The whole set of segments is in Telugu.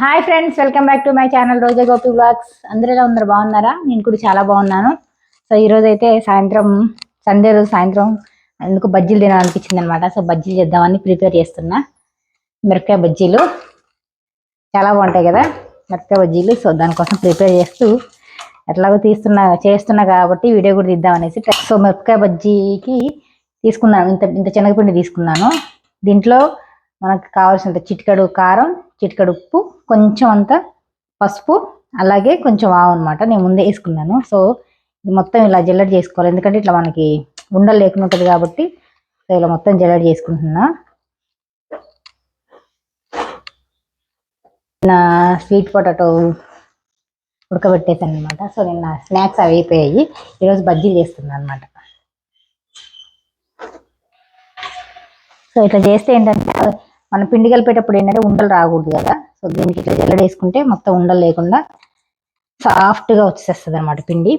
Hi friends welcome back to my channel Roja Gopi blogs అందరూ ఎలా ఉన్నారు? బాగున్నారా? నేను కూడా చాలా బాగున్నాను. సో ఈరోజైతే అయితే సాయంత్రం సండే రోజు సాయంత్రం ఎందుకు బజ్జీలు తినాలనిపించింది అనమాట సో బజ్జీలు చేద్దామని ప్రిపేర్ చేస్తున్నా. మిరపకాయ బజ్జీలు చాలా బాగుంటాయి కదా మిరపకాయ బజ్జీలు. సో దానికోసం ప్రిపేర్ చేస్తూ ఎట్లాగో తీస్తున్నా చేస్తున్నా కాబట్టి వీడియో కూడా తీద్దామనేసి సో మిరపకాయ బజ్జీకి తీసుకున్నాను. ఇంత ఇంత శనగపిండి తీసుకున్నాను. దీంట్లో మనకు కావాల్సినంత చిటికడు కారం చిటికడు ఉప్పు కొంచెం అంత పసుపు అలాగే కొంచెం ఆవు అనమాట నేను ముందే వేసుకున్నాను. సో ఇది మొత్తం ఇలా జల్లెడ చేసుకోవాలి. ఎందుకంటే ఇట్లా మనకి ఉండలు లేకుండా ఉంటుంది కాబట్టి సో ఇలా మొత్తం జల్లెడ చేసుకుంటున్నా. నా స్వీట్ పొటాటో ఉడకబెట్టేసాను అనమాట సో నిన్న స్నాక్స్ అవి అయిపోయాయి. ఈరోజు బజ్జీలు చేస్తున్నాను అనమాట సో ఇట్లా చేస్తే ఏంటంటే మనం పిండి కలిపేటప్పుడు ఏంటంటే ఉండలు రాకూడదు కదా. సో దీనికి ఇట్లా జల్లడేసుకుంటే మొత్తం ఉండలు లేకుండా సాఫ్ట్గా వచ్చేస్తుంది అనమాట పిండి.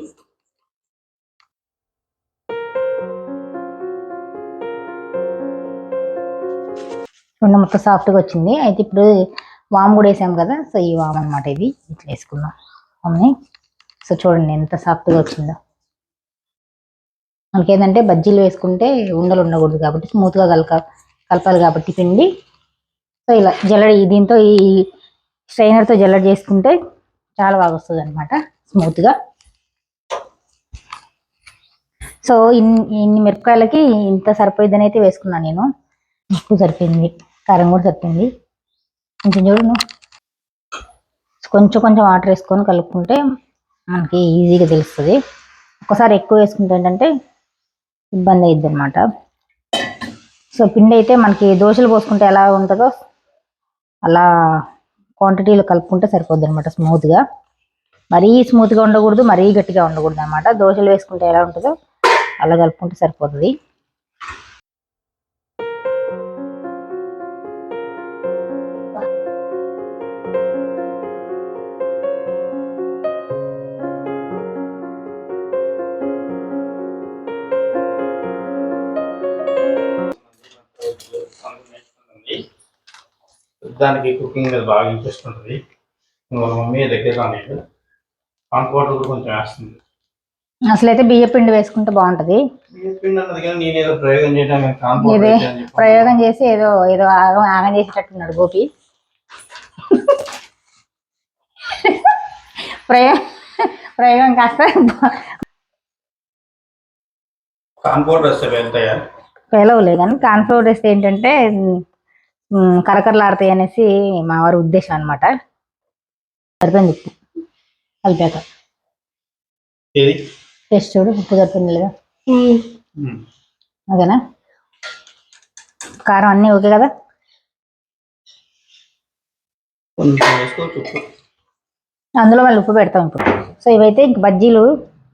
ఉండ మొత్తం సాఫ్ట్గా వచ్చింది. అయితే ఇప్పుడు వామ్ కూడా వేసాం కదా. సో ఈ వామ్ అనమాట ఇది. ఇట్లా వేసుకుందాం. వామ్ని. సో చూడండి ఎంత సాఫ్ట్గా వచ్చిందో. మనకి ఏంటంటే బజ్జీలు వేసుకుంటే ఉండలు ఉండకూడదు కాబట్టి స్మూత్గా కలక కలపాలి కాబట్టి పిండి. సో ఇలా జల్లడి దీంతో ఈ స్ట్రైనర్తో జల్లడి చేసుకుంటే చాలా బాగా వస్తుంది అనమాట స్మూత్గా. సో ఇన్ని ఇన్ని మిరపకాయలకి ఇంత సరిపోయిందని అయితే వేసుకున్నాను నేను. ఉప్పు సరిపోయింది కారం కూడా సరిపోయింది. కొంచెం చూడను కొంచెం కొంచెం వాటర్ వేసుకొని కలుపుకుంటే మనకి ఈజీగా తెలుస్తుంది. ఒకసారి ఎక్కువ వేసుకుంటే ఏంటంటే ఇబ్బంది అయ్యిద్ది అనమాట సో పిండి అయితే మనకి దోశలు పోసుకుంటే ఎలా ఉంటుందో అలా క్వాంటిటీలో కలుపుకుంటే సరిపోద్ది అనమాట స్మూత్గా మరీ స్మూత్గా ఉండకూడదు మరీ గట్టిగా ఉండకూడదు అనమాట దోశలు వేసుకుంటే ఎలా ఉంటుందో అలా కలుపుకుంటే సరిపోతుంది. దానికి కుకింగ్ మీద బాగా ఇంట్రెస్ట్ ఉంటుంది. వాళ్ళ మమ్మీ దగ్గర రాలేదు. కాంట్ వాటర్ కూడా కొంచెం వేస్తుంది. అసలు అయితే బియ్య పిండి వేసుకుంటే బాగుంటుంది. ప్రయోగం ఇదే చేసి ఏదో ఏదో ఆగం ఆగం చేసేటట్టున్నాడు గోపి. ప్రయోగం ప్రయోగం కాస్త వాటర్ వేస్తే వెళ్తాయా? కానీ కాన్ఫ్లోర్ వేస్తే ఏంటంటే కరకరలాడతాయి అనేసి మా వారి ఉద్దేశం అనమాట సరిపోయింది ఉప్పు. కలిపాక. టేస్ట్ చూడు ఉప్పు సరిపోయింది లేదా. ఓకేనా? కారం అన్నీ ఓకే కదా? అందులో మళ్ళీ ఉప్పు పెడతాం ఇప్పుడు. సో ఇవైతే ఇంక బజ్జీలు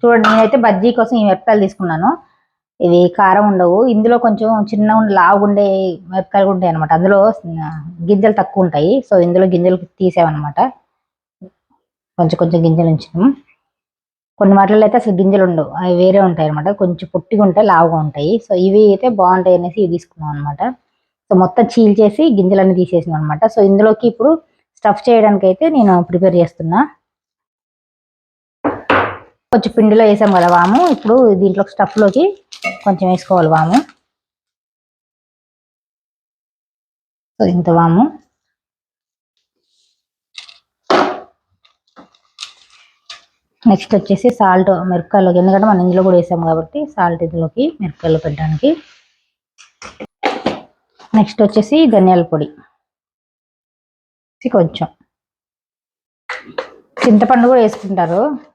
చూడండి నేనైతే బజ్జీ కోసం ఈ మిరపకాయలు తీసుకున్నాను. ఇవి కారం ఉండవు. ఇందులో కొంచెం చిన్న లావుగుండే ఉండే మిరపకాయలు ఉంటాయి అనమాట అందులో గింజలు తక్కువ ఉంటాయి. సో ఇందులో గింజలు తీసామన్నమాట. కొంచెం కొంచెం గింజలు ఉంచినాం కొన్ని వాటిలో అయితే అసలు గింజలు ఉండవు. అవి వేరే ఉంటాయి అనమాట కొంచెం పొట్టిగా ఉంటాయి లావుగా ఉంటాయి. సో ఇవి అయితే బాగుంటాయి అనేసి ఇవి తీసుకున్నాం అనమాట సో మొత్తం చీల్చేసి గింజలన్నీ తీసేసినాం అనమాట సో ఇందులోకి ఇప్పుడు స్టఫ్ చేయడానికి అయితే నేను ప్రిపేర్ చేస్తున్నా. కొంచెం పిండిలో వేసాం కదా వాము. ఇప్పుడు దీంట్లో స్టఫ్లోకి కొంచెం వేసుకోవాలి వాము. సో ఇంత వాము. నెక్స్ట్ వచ్చేసి సాల్ట్ మిరపకాయలోకి. ఎందుకంటే మనం ఇందులో కూడా వేసాం కాబట్టి సాల్ట్ ఇందులోకి మిరపకాయలు పెట్టడానికి. నెక్స్ట్ వచ్చేసి ధనియాల పొడి. కొంచెం. చింతపండు కూడా వేసుకుంటారు.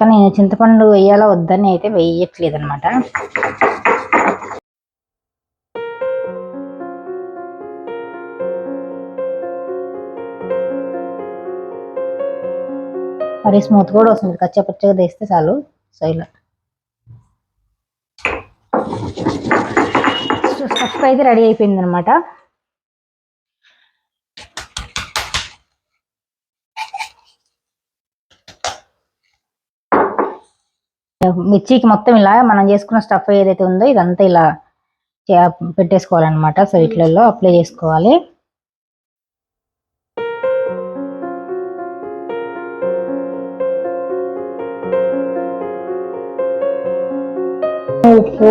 కానీ నేను చింతపండు వేయాలా వద్దని అయితే వేయట్లేదు అనమాట మరి స్మూత్ కూడా వస్తుంది. కచ్చపచ్చగా తెస్తే తీస్తే చాలు. సో ఇలా. స్టఫ్ అయితే రెడీ అయిపోయింది అనమాట మిర్చికి మొత్తం ఇలా మనం చేసుకున్న స్టఫ్ ఏదైతే ఉందో ఇదంతా ఇలా పెట్టేసుకోవాలన్నమాట. సో ఇట్లలో అప్లై చేసుకోవాలి. ఉప్పు.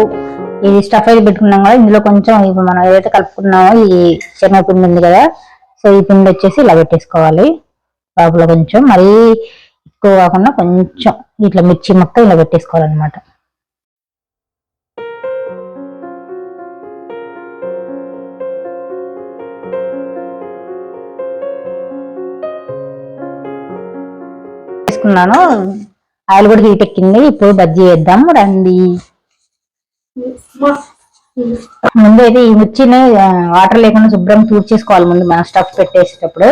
ఇది స్టఫ్ అయితే పెట్టుకున్నాం కదా ఇందులో కొంచెం ఇప్పుడు మనం ఏదైతే కలుపుకున్నామో ఈ శనగ పిండి ఉంది కదా సో ఈ పిండి వచ్చేసి ఇలా పెట్టేసుకోవాలి. లోపల కొంచెం మరీ ఎక్కువ కాకుండా కొంచెం ఇట్లా మిర్చి మొత్తం ఇలా పెట్టేసుకోవాలన్నమాట. వేసుకున్నాను. ఆయిల్ కూడా హీట్ ఎక్కింది. ఇప్పుడు బజ్జీ వేద్దాం రండి. ముందు అయితే ఈ మిర్చిని వాటర్ లేకుండా శుభ్రం తూర్చేసుకోవాలి ముందు మనం స్టఫ్ పెట్టేసేటప్పుడు.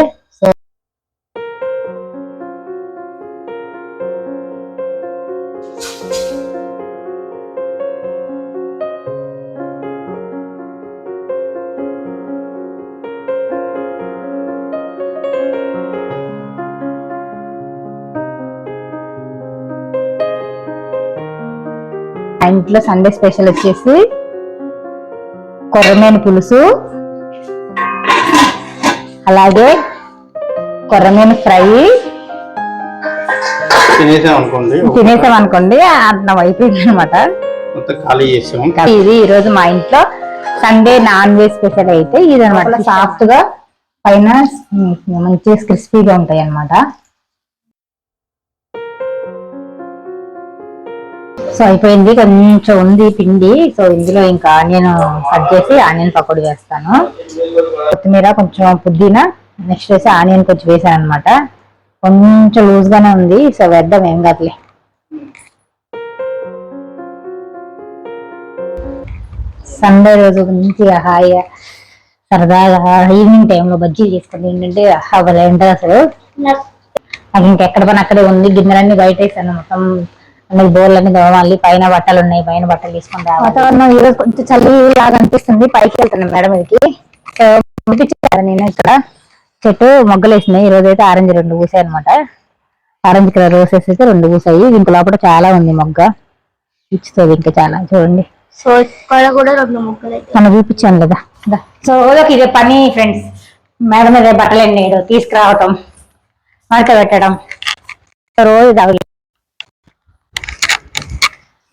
ఇంట్లో సండే స్పెషల్ వచ్చేసి కొర్రమేను పులుసు అలాగే కొర్రమేను ఫ్రై. తినేసాం అనుకోండి. తినేసాం అనుకోండి అన్నం అయిపోయింది అనమాట ఇది ఈ రోజు మా ఇంట్లో సండే నాన్ వెజ్ స్పెషల్ అయితే ఇది అనమాట సాఫ్ట్గా పైన మంచిగా క్రిస్పీగా ఉంటాయి అన్నమాట సో అయిపోయింది. కొంచెం ఉంది పిండి. సో ఇందులో ఇంకా ఆనియన్ కట్ చేసి ఆనియన్ పకోడీ వేస్తాను కొత్తిమీర కొంచెం పుదీనా నెక్స్ట్ వేసి ఆనియన్ కొంచెం వేసాను అనమాట కొంచెం లూజ్ గానే ఉంది. సో వేద్దాం ఏం కాదులే. సండే రోజు మంచిగా హాయిగా సరదాగా ఈవినింగ్ టైంలో బజ్జీలు చేసుకుని ఏంటంటే అవలే ఉంటుంది అసలు. నాకు ఇంకెక్కడ పని అక్కడే ఉంది. గిన్నెలన్నీ బయట వేసాను మొత్తం. అన్ని బోర్లన్నీ దోమాలి పైన బట్టలు ఉన్నాయి పైన బట్టలు తీసుకొని రావాలి. వాతావరణం ఈరోజు కొంచెం చలి లాగా అనిపిస్తుంది పైకి వెళ్తున్నాను మేడం ఇది సో నేను ఇక్కడ. చెట్టు మొగ్గలు వేసినాయి ఈ రోజు అయితే ఆరెంజ్ రెండు పూసాయి అనమాట ఆరెంజ్ కలర్ రోసెస్ అయితే రెండు పూసాయి. దీంట్లో లోపల చాలా ఉంది మొగ్గ. ఇచ్చుతుంది ఇంకా చాలా చూడండి. సో ఇక్కడ కూడా రెండు ముక్కలు అయితే మనం చూపించాను కదా. సో ఇదే పని ఫ్రెండ్స్. మేడం మీద బట్టలు ఎన్నేయడం తీసుకురావటం మడత పెట్టడం. రోజు తగిలి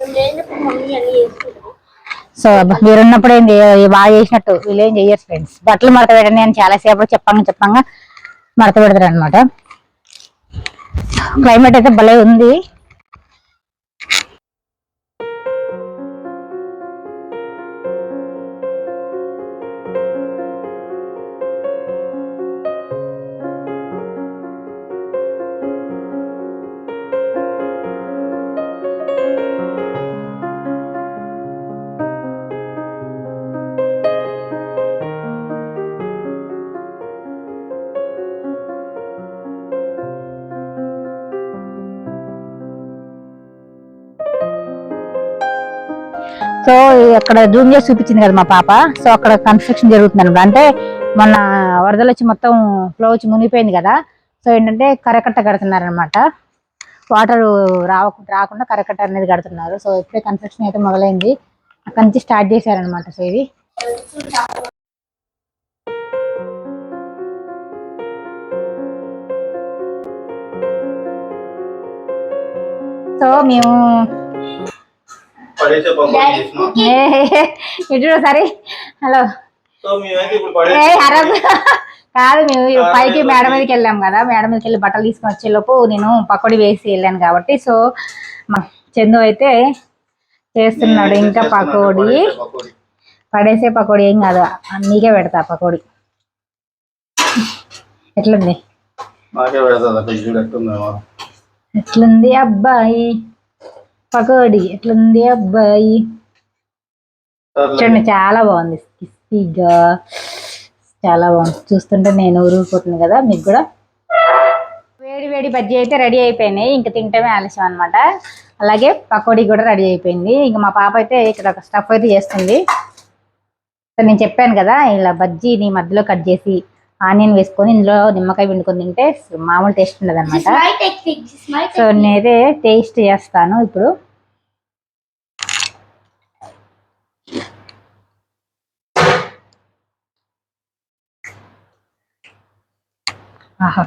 లేనప్పుడు మమ్మీ అన్ని చేసుకుంటాం సో మీరు మీరున్నప్పుడు ఏం బాగా చేసినట్టు వీళ్ళు ఏం చెయ్యరు ఫ్రెండ్స్ బట్టలు మడత పెట్టండి అని చాలా సేపు చెప్పంగా చెప్పంగా మడత పెడతారు అనమాట క్లైమేట్ అయితే భలే ఉంది. సో అక్కడ జూమ్ చేసి చూపించింది కదా మా పాప. సో అక్కడ కన్స్ట్రక్షన్ జరుగుతుంది అనమాట అంటే మొన్న వరదలు వచ్చి మొత్తం ఫ్లో వచ్చి మునిగిపోయింది కదా. సో ఏంటంటే కరకట్ట కడుతున్నారనమాట వాటర్ రావ రాకుండా కరకట్ట అనేది కడుతున్నారు. సో ఇప్పుడే కన్స్ట్రక్షన్ అయితే మొదలైంది. అక్కడి నుంచి స్టార్ట్ చేశారనమాట సో ఇది. సో మేము ఇటు సరే హలో. కాదు మేము పైకి మేడ మీదకి వెళ్ళాం కదా. మేడ మీదకి వెళ్ళి బట్టలు తీసుకొని వచ్చే లోపు నేను పకోడీ వేసి వెళ్ళాను కాబట్టి సో మా చందు అయితే చేస్తున్నాడు. ఇంకా పకోడీ. పడేసే పకోడీ? ఏం కాదు. నీకే పెడతా పకోడీ. ఎట్లుంది? ఎట్లుంది అబ్బాయి? పకోడీ. ఎట్లుంది అబ్బాయి. చూడండి చాలా బాగుంది. క్రిస్పీగా. చాలా బాగుంది. చూస్తుంటే నేను ఊరిపోతుంది కదా మీకు కూడా. వేడి వేడి బజ్జీ అయితే రెడీ అయిపోయినాయి. ఇంకా తింటమే ఆలస్యం అనమాట అలాగే పకోడీ కూడా రెడీ అయిపోయింది. ఇంకా మా పాప అయితే ఇక్కడ ఒక స్టఫ్ అయితే చేస్తుంది. సో నేను చెప్పాను కదా ఇలా బజ్జీని మధ్యలో కట్ చేసి ఆనియన్ వేసుకొని ఇందులో నిమ్మకాయ పిండుకొని తింటే మామూలు టేస్ట్ ఉండదు అనమాట సో నేనైతే టేస్ట్ చేస్తాను ఇప్పుడు. ఆహా.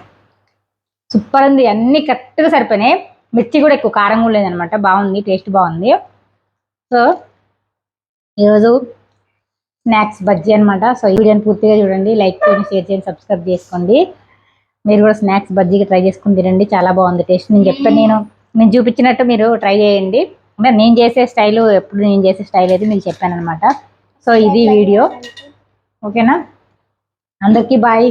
సూపర్ ఉంది. అన్ని కరెక్ట్గా సరిపోయినాయి. మిర్చి కూడా ఎక్కువ కారం కూడా లేదనమాట. బాగుంది టేస్ట్ బాగుంది. సో ఈరోజు స్నాక్స్ బజ్జీ అనమాట సో ఈ వీడియోని పూర్తిగా చూడండి. లైక్ చేయండి షేర్ చేయండి సబ్స్క్రైబ్ చేసుకోండి. మీరు కూడా స్నాక్స్ బజ్జీకి ట్రై చేసుకుని తినండి. చాలా బాగుంది టేస్ట్ నేను చెప్తాను నేను నేను చూపించినట్టు మీరు ట్రై చేయండి. అంటే నేను చేసే స్టైల్ ఎప్పుడు నేను చేసే స్టైల్ అయితే మీకు చెప్పాను అనమాట సో ఇది వీడియో. ఓకేనా అందరికీ బాయ్